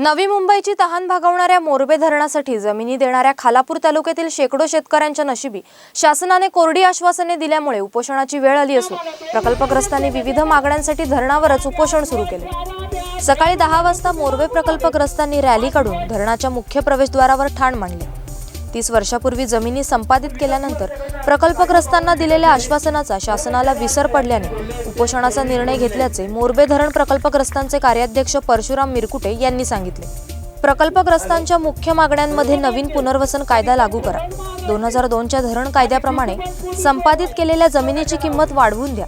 नवी मुंबईची तहान भागवणाऱ्या मोरबे धरणासाठी जमिनी देणाऱ्या खालापूर तालुक्यातील शेकडो शेतकऱ्यांच्या नशिबी शासनाने कोरडी आश्वासने दिल्यामुळे उपोषणाची वेळ आली असून प्रकल्पग्रस्तांनी विविध मागण्यांसाठी धरणावरच उपोषण सुरू केले. सकाळी दहा वाजता मोरबे प्रकल्पग्रस्तांनी रॅली काढून धरणाच्या मुख्य प्रवेशद्वारावर ठाण मांडले. तीस वर्षापूर्वी जमिनी संपादित केल्यानंतर प्रकल्पग्रस्तांना दिलेल्या आश्वासनाचा शासनाला विसर पडल्याने उपोषणाचा निर्णय घेतल्याचे मोरबे धरण प्रकल्पग्रस्तांचे कार्याध्यक्ष परशुराम मिरकुटे यांनी सांगितले. प्रकल्पग्रस्तांच्या मुख्य मागण्यांमध्ये नवीन पुनर्वसन कायदा लागू करा. दोन हजार दोनच्या धरण कायद्याप्रमाणे संपादित केलेल्या जमिनीची किंमत वाढवून द्या.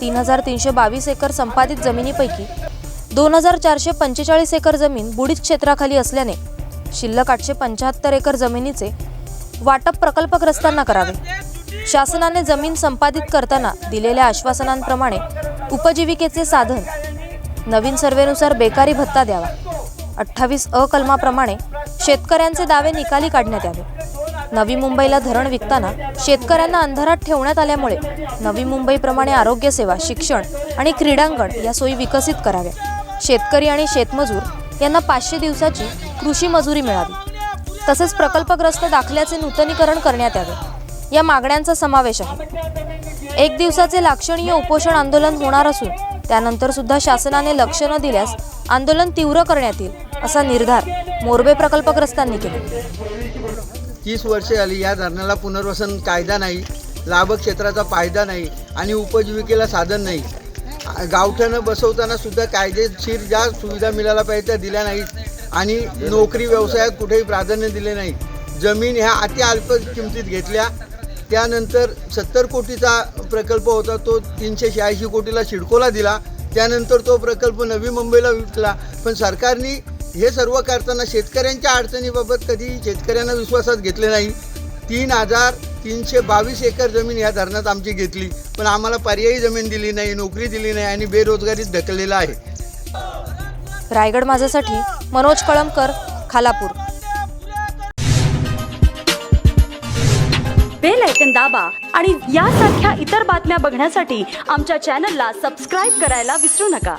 तीन हजार तीनशे बावीस एकर संपादित जमिनीपैकी दोन हजार चारशे पंचेचाळीस एकर जमीन बुडीत क्षेत्राखाली असल्याने शिल्लक आठशे पंच्याहत्तर एकर जमिनीचे वाटप प्रकल्पग्रस्तांना करावे. शासनाने जमीन संपादित करताना दिलेल्या आश्वासनांप्रमाणे उपजीविकेचे साधन नवीन सर्वेनुसार बेकारी भत्ता द्यावा. अठ्ठावीस अ कलमाप्रमाणे शेतकऱ्यांचे दावे निकाली काढण्यात यावे. नवी मुंबईला धरण विकताना शेतकऱ्यांना अंधारात ठेवण्यात आल्यामुळे नवी मुंबईप्रमाणे आरोग्यसेवा शिक्षण आणि क्रीडांगण या सोयी विकसित कराव्या. शेतकरी आणि शेतमजूर यांना पाचशे दिवसाची कृषी मजुरी मिळावी. तसेच प्रकल्पग्रस्त दाखल्याचे नूतनीकरण करण्यात यावे. या मागण्यांचा समावेश आहे. एक दिवसाचे लाक्षणीय उपोषण आंदोलन होणार असून त्यानंतर सुद्धा शासनाने लक्ष न दिल्यास आंदोलन तीव्र करण्यात येईल असा निर्धार मोरबे प्रकल्पग्रस्तांनी केला. तीस वर्षे आली या धरणाला पुनर्वसन कायदा नाही लाभ क्षेत्राचा फायदा नाही आणि उपजीविकेला साधन नाही. गावठ्यानं बसवताना सुद्धा कायदेशीर ज्या सुविधा मिळायला पाहिजे त्या दिल्या नाहीत. आणि नोकरी व्यवसायात कुठेही प्राधान्य दिले नाही. जमीन ह्या अति अल्प किमतीत घेतल्या. त्यानंतर सत्तर कोटीचा प्रकल्प होता तो तीनशे शहाऐंशी कोटीला सिडकोला दिला. त्यानंतर तो प्रकल्प नवी मुंबईला विकला. पण सरकारने हे सर्व करताना शेतकऱ्यांच्या अडचणीबाबत कधी शेतकऱ्यांना विश्वासात घेतले नाही. तीन हजार तीनशे बावीस एकर जमीन ह्या धरणात आमची घेतली. पण आम्हाला पर्यायी जमीन दिली नाही नोकरी दिली नाही आणि बेरोजगारीत ढकललेला आहे. रायगड माझ्यासाठी मनोज कळमकर खालापूर. बेल ऐकन दाबा आणि यासारख्या इतर बातम्या बघण्यासाठी आमच्या चॅनलला सबस्क्राईब करायला विसरू नका.